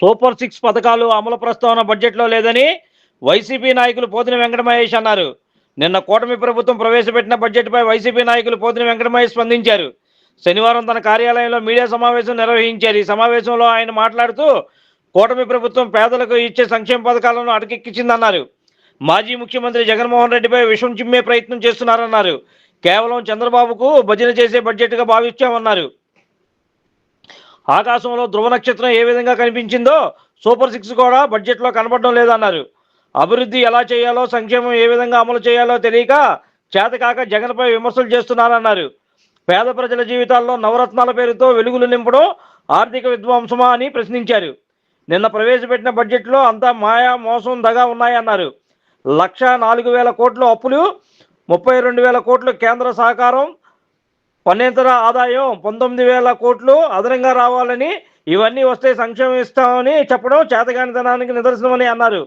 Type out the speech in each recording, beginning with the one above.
Super six పథకాలు అమలు ప్రస్తావన బడ్జెట్లో లేదని వైసీపీ నాయకులు పోతిన వెంకటమహేష్ అన్నారు. నిన్న కూటమి ప్రభుత్వం ప్రవేశపెట్టిన బడ్జెట్పై వైసీపీ నాయకులు పోతిన వెంకటమహేష్ స్పందించారు. శనివారం తన కార్యాలయంలో మీడియా సమావేశం నిర్వహించారు. ఈ సమావేశంలో ఆయన మాట్లాడుతూ కూటమి ప్రభుత్వం పేదలకు ఇచ్చే సంక్షేమ పథకాలను అటకెక్కించిందన్నారు. మాజీ ముఖ్యమంత్రి జగన్మోహన్ రెడ్డిపై విషం చిమ్మే ప్రయత్నం చేస్తున్నారన్నారు. కేవలం చంద్రబాబుకు భజన చేసే బడ్జెట్గా భావించామన్నారు. ఆకాశంలో ధ్రువ నక్షత్రం ఏ విధంగా కనిపించిందో సూపర్ సిక్స్ కూడా బడ్జెట్లో కనబడడం లేదన్నారు. అభివృద్ధి ఎలా చేయాలో సంక్షేమం ఏ విధంగా అమలు చేయాలో తెలియక చేతకాక జగన్పై విమర్శలు చేస్తున్నారన్నారు. పేద ప్రజల జీవితాల్లో నవరత్నాల పేరుతో వెలుగులు నింపడం ఆర్థిక విధ్వంసమా అని ప్రశ్నించారు. నిన్న ప్రవేశపెట్టిన బడ్జెట్లో అంతా మాయా మోసం దగా ఉన్నాయన్నారు. లక్ష నాలుగు వేల కోట్లు అప్పులు ముప్పై రెండు వేల కోట్లు కేంద్ర సహకారం పన్నేతర ఆదాయం పంతొమ్మిది వేల కోట్లు అదనంగా రావాలని ఇవన్నీ వస్తే సంక్షేమం ఇస్తామని చెప్పడం చేతగానితనానికి నిదర్శనమని అన్నారు.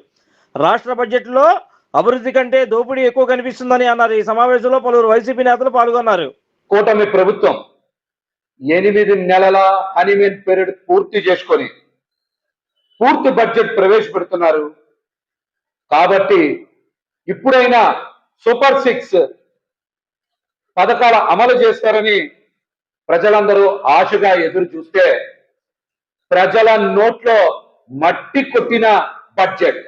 రాష్ట్ర బడ్జెట్లో అభివృద్ధి కంటే దోపిడీ ఎక్కువ కనిపిస్తుందని అన్నారు. ఈ సమావేశంలో పలువురు వైసీపీ నేతలు పాల్గొన్నారు. కూటమి ప్రభుత్వం ఎనిమిది నెలల హనీమూన్ పీరియడ్ పూర్తి చేసుకొని పూర్తి బడ్జెట్ ప్రవేశపెడుతున్నారు. కాబట్టి ఇప్పుడైనా సూపర్ సిక్స్ పథకాలు అమలు చేస్తారని ప్రజలందరూ ఆశగా ఎదురు చూస్తే ప్రజల నోట్లో మట్టి కొట్టిన బడ్జెట్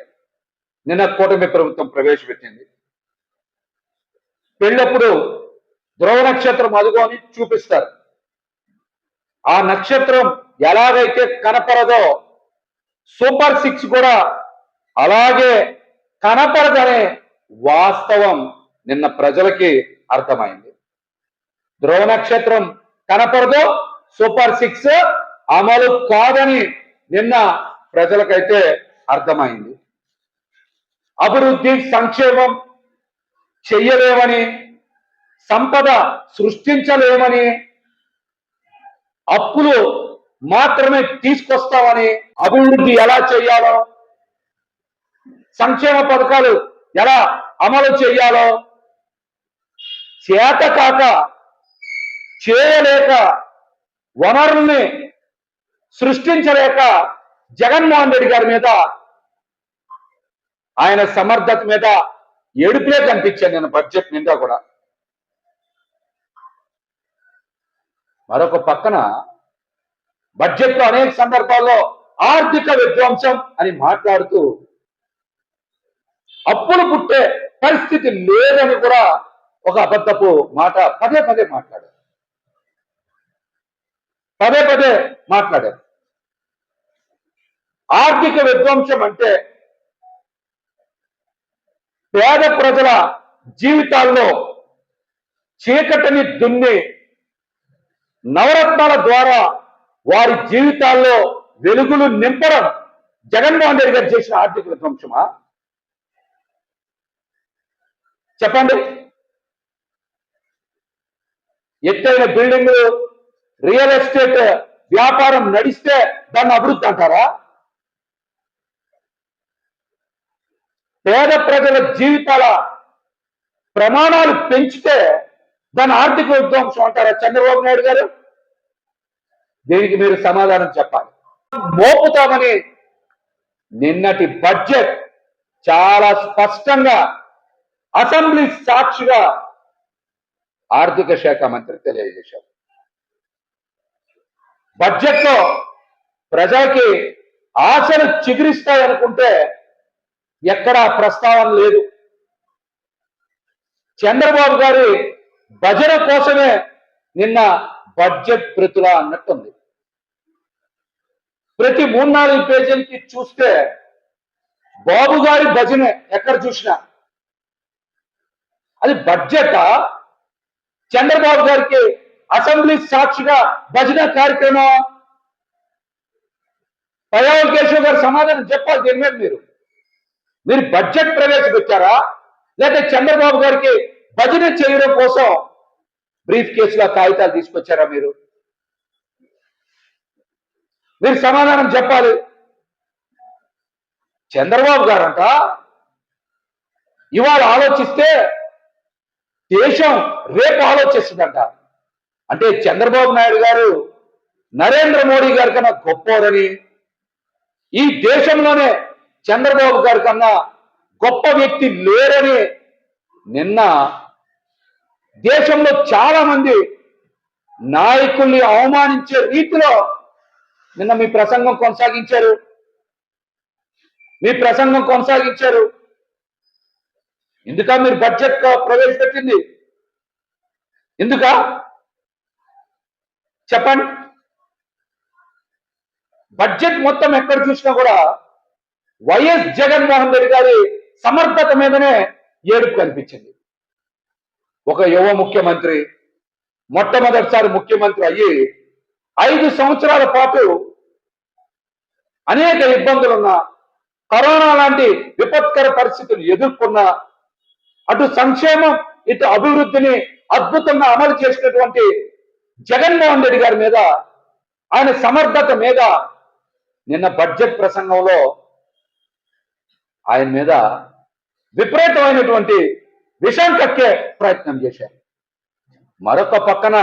నిన్న కూటమి ప్రభుత్వం ప్రవేశపెట్టింది. పెళ్ళప్పుడు ధ్రువ నక్షత్రం అదుగో అని చూపిస్తారు. ఆ నక్షత్రం ఎలాగైతే కనపడదో సూపర్ సిక్స్ కూడా అలాగే కనపడదనే వాస్తవం నిన్న ప్రజలకి అర్థమైంది. ధ్రువ నక్షత్రం కనపడదు. సూపర్ సిక్స్ అమలు కాదని నిన్న ప్రజలకైతే అర్థమైంది. అభివృద్ధి సంక్షేమం చెయ్యలేమని సంపద సృష్టించలేమని అప్పులు మాత్రమే తీసుకొస్తామని అభివృద్ధి ఎలా చేయాలో సంక్షేమ పథకాలు ఎలా అమలు చేయాలో చేత కాక చేయలేక వనరుల్ని సృష్టించలేక జగన్మోహన్ రెడ్డి గారి మీద ఆయన సమర్థత మీద ఏడుపులే కనిపించాను నేను బడ్జెట్ నిండా కూడా. మరొక పక్కన బడ్జెట్లో అనేక సందర్భాల్లో ఆర్థిక విధ్వంసం అని మాట్లాడుతూ అప్పులు పుట్టే పరిస్థితి లేదని కూడా ఒక అబద్ధపు మాట పదే పదే మాట్లాడారు. పదే పదే మాట్లాడారు. ఆర్థిక విధ్వంసం అంటే పేద ప్రజల జీవితాల్లో చీకటిని దున్ని నవరత్నాల ద్వారా వారి జీవితాల్లో వెలుగులు నింపడం జగన్మోహన్ రెడ్డి గారు చేసిన ఆర్థిక విధ్వంసమా? చెప్పండి. ఎత్తైన బిల్డింగ్లు రియల్ ఎస్టేట్ వ్యాపారం నడిస్తే దాన్ని అభివృద్ధి అంటారా? పేద ప్రజల జీవితాల ప్రమాణాలు పెంచితే దాని ఆర్థిక విధ్వంసం అంటారా చంద్రబాబు నాయుడు గారు? దీనికి మీరు సమాధానం చెప్పాలి. మోపుతామని నిన్నటి బడ్జెట్ చాలా స్పష్టంగా అసెంబ్లీ సాక్షిగా ఆర్థిక శాఖ మంత్రి తెలియజేశారు. బడ్జెట్లో ప్రజలకి ఆశలు చిగురిస్తాయనుకుంటే ఎక్కడా ప్రస్తావన లేదు. చంద్రబాబు గారి భజన కోసమే నిన్న బడ్జెట్ ప్రతుల అన్నట్టుంది. ప్రతి మూడు నాలుగు పేజీలకి చూస్తే బాబు గారి భజనే ఎక్కడ చూసినా. అది బడ్జెటా? చంద్రబాబు గారికి అసెంబ్లీ సాక్షిగా భజన కార్యక్రమం. పయ్యావుల కేశవ్ గారు సమాధానం చెప్పాలి దీని మీద మీరు. మీరు బడ్జెట్ ప్రవేశపెట్టారా? లేదా చంద్రబాబు గారికి భజన చేయడం కోసం బ్రీఫ్ కేసులో కాగితాలు తీసుకొచ్చారా మీరు? మీరు సమాధానం చెప్పాలి. చంద్రబాబు గారంట ఇవాళ ఆలోచిస్తే దేశం రేపు ఆలోచిస్తుందంట. అంటే చంద్రబాబు నాయుడు గారు నరేంద్ర మోడీ గారి కన్నా గొప్పవారని ఈ దేశంలోనే చంద్రబాబు గారి కన్నా గొప్ప వ్యక్తి లేరని నిన్న దేశంలో చాలా మంది నాయకుల్ని అవమానించే రీతిలో నిన్న మీ ప్రసంగం కొనసాగించారు. మీ ప్రసంగం కొనసాగించారు. ఎందుక మీరు బడ్జెట్ ప్రవేశపెట్టింది? ఎందుక? చెప్పండి. బడ్జెట్ మొత్తం ఎక్కడ చూసినా కూడా వైఎస్ జగన్మోహన్ రెడ్డి గారి సమర్థత మీదనే ఏడుపు కనిపించింది. ఒక యువ ముఖ్యమంత్రి మొట్టమొదటిసారి ముఖ్యమంత్రి అయ్యి ఐదు సంవత్సరాల పాటు అనేక ఇబ్బందులున్న కరోనా లాంటి విపత్కర పరిస్థితులు ఎదుర్కొన్న అటు సంక్షేమం ఇటు అభివృద్ధిని అద్భుతంగా అమలు చేసినటువంటి జగన్మోహన్ రెడ్డి గారి మీద ఆయన సమర్థత మీద నిన్న బడ్జెట్ ప్రసంగంలో ఆయన మీద విపరీతమైనటువంటి విషం కక్కే ప్రయత్నం చేశారు. మరొక పక్కన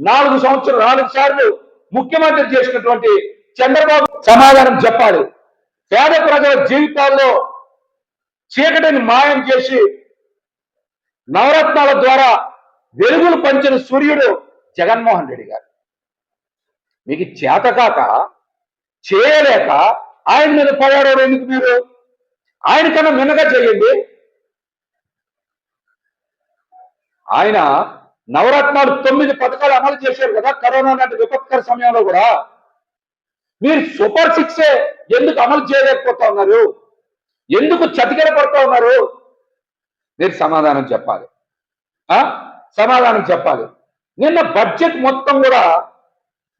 నాలుగు సంవత్సరాలు నాలుగు సార్లు ముఖ్యమంత్రి చేసినటువంటి చంద్రబాబు సమాధానం చెప్పాలి. పేద ప్రజల జీవితాల్లో చీకటిని మాయం చేసి నవరత్నాల ద్వారా వెలుగులు పంచిన సూర్యుడు జగన్మోహన్ రెడ్డి గారు. మీకు చేతకాక చేయలేక ఆయన మీద పోరాడారు ఎందుకు మీరు? ఆయన కన్నా మిన్నగా చేయండి. ఆయన నవరత్నాలు తొమ్మిది పథకాలు అమలు చేశారు కదా కరోనా లాంటి విపత్కర సమయంలో కూడా. మీరు సూపర్ సిక్స్ ఎందుకు అమలు చేయలేకపోతా ఉన్నారు? ఎందుకు చతికిల పడుతూ ఉన్నారు? మీరు సమాధానం చెప్పాలి. ఆ? సమాధానం చెప్పాలి. నిన్న బడ్జెట్ మొత్తం కూడా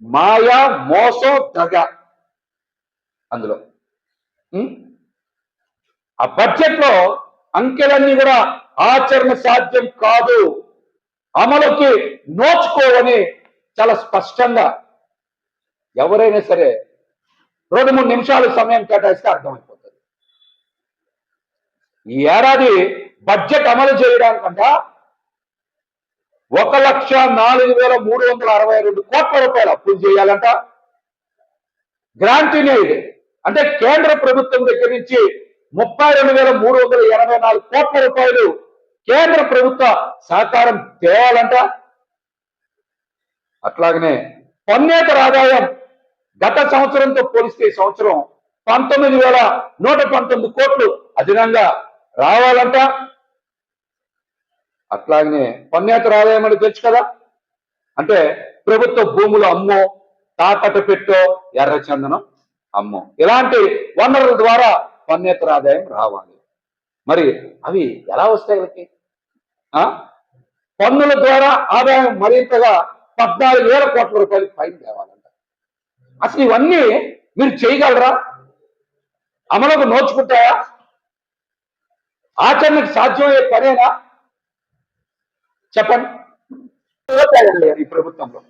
మాయా మోసం దగ అందులో. ఆ బడ్జెట్లో అంకెలన్నీ కూడా ఆచరణ సాధ్యం కాదు. అమలుకి నోచుకోవని చాలా స్పష్టంగా ఎవరైనా సరే రెండు మూడు నిమిషాలు సమయం కేటాయిస్తే అర్థమైపోతుంది. ఈ ఏడాది బడ్జెట్ అమలు చేయడానికంట ఒక లక్ష నాలుగు వేల మూడు వందల అరవై రెండు కోట్ల రూపాయలు అప్పులు చేయాలంట. గ్రాంట్ ఇన్ అంటే కేంద్ర ప్రభుత్వం దగ్గర నుంచి ముప్పై రెండు వేల మూడు వందల ఎనభై నాలుగు కోట్ల రూపాయలు కేంద్ర ప్రభుత్వ సహకారం తేవాలంట. అట్లాగనే పన్నేతర ఆదాయం గత సంవత్సరంతో పోలిస్తే ఈ సంవత్సరం పంతొమ్మిది వేల నూట పంతొమ్మిది కోట్లు అదనంగా రావాలంట. అట్లాగనే పన్నేతర ఆదాయం అని తెలుసు కదా? అంటే ప్రభుత్వ భూములు అమ్మో తాకట్టు పెట్టో ఎర్రచందనం అమ్మో. ఇలాంటి వనరుల ద్వారా పన్నేతర ఆదాయం రావాలి. మరి అవి ఎలా వస్తాయి వీళ్ళకి? ఆ? పన్నుల ద్వారా ఆదాయం మరింతగా పద్నాలుగు వేల కోట్ల రూపాయలు పైన తేవాలంట. అసలు ఇవన్నీ మీరు చేయగలరా? అమలుకు నోచుకుంటాయా? ఆచరణకు సాధ్యమయ్యే పనేనా? చెప్పండి. తయారయ్యారు. ఈ ప్రభుత్వంలో.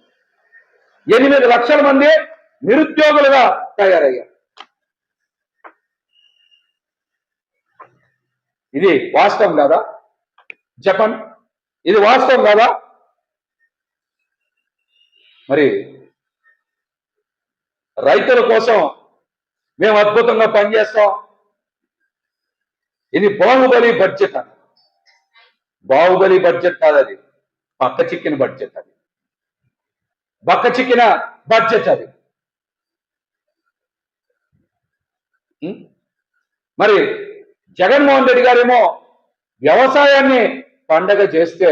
ఎనిమిది లక్షల మంది నిరుద్యోగులుగా తయారయ్యారు. ఇది వాస్తవం కాదా? చెప్పండి. ఇది వాస్తవం కాదా? మరి రైతుల కోసం మేము అద్భుతంగా పనిచేస్తాం. ఇది బాహుబలి బడ్జెట్ అని బాహుబలి బడ్జెట్ కాదు అది పక్క చిక్కిన బడ్జెట్ అది. బక్క చిక్కిన బడ్జెట్ అది. మరి జగన్మోహన్ రెడ్డి గారేమో వ్యవసాయాన్ని పండగ చేస్తే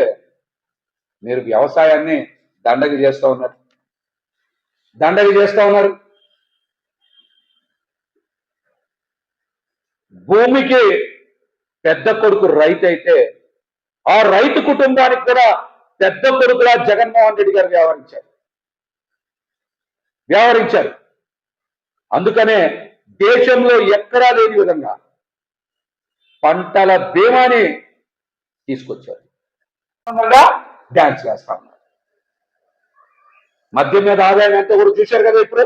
మీరు వ్యవసాయాన్ని దండగ చేస్తా ఉన్నారు. దండగ చేస్తా ఉన్నారు. భూమికి పెద్ద కొడుకు రైతు అయితే ఆ రైతు కుటుంబానికి కూడా పెద్ద కొడుకులా జగన్మోహన్ రెడ్డి గారు వ్యవహరించారు. వ్యవహరించారు. అందుకనే దేశంలో ఎక్కడా లేని విధంగా పంటల బీమాని తీసుకొచ్చారు. డ్యాన్స్ చేస్తా ఉన్నారు. మద్యం మీద ఆదాయం ఎంత కూడా చూశారు కదా ఇప్పుడు?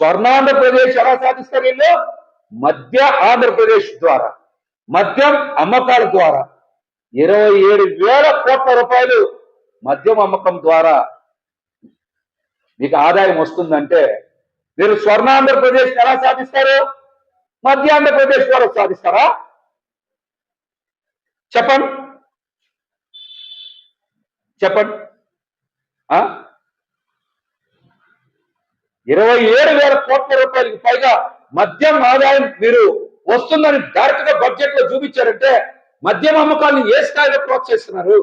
స్వర్ణాంధ్రప్రదేశ్ ఎలా సాధిస్తారు వీళ్ళు? మధ్య ఆంధ్రప్రదేశ్ ద్వారా మద్యం అమ్మకాల ద్వారా ఇరవై ఏడు వేల కోట్ల రూపాయలు మద్యం అమ్మకం ద్వారా మీకు ఆదాయం వస్తుందంటే మీరు స్వర్ణాంధ్రప్రదేశ్ ఎలా సాధిస్తారు? మధ్యాంధ్రప్రదేశ్ ద్వారా సాధిస్తారా? చెప్పండి. చెప్పండి. ఆ? ఇరవై ఏడు వేల కోట్ల రూపాయలకి పైగా మద్యం ఆదాయం మీరు వస్తుందని డైరెక్ట్గా బడ్జెట్లో చూపించారంటే మద్యం అమ్మకాలను ఏ స్థాయిలో ప్రోత్సహిస్తున్నారు?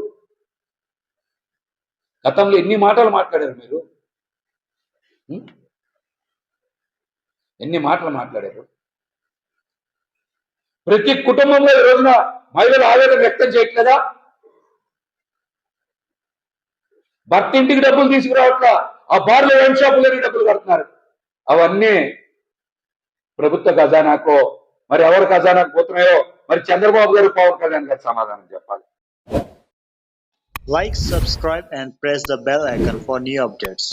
గతంలో ఎన్ని మాటలు మాట్లాడారు మీరు? ఎన్ని మాటలు మాట్లాడారు? ప్రతి కుటుంబంలో ఈ రోజున మహిళలు ఆవేదన వ్యక్తం చేయట్లేదా? భర్త ఇంటికి డబ్బులు తీసుకురావట్లా? ఆ బార్లో వైన్ షాపులోనే డబ్బులు కడుతున్నారు? అవన్నీ ప్రభుత్వ ఖజానాకో మరి ఎవరి ఖజానాకు పోతున్నాయో మరి చంద్రబాబు గారు పవన్ కళ్యాణ్ గారు సమాధానం చెప్పాలి Like, subscribe, and press the bell icon for new updates.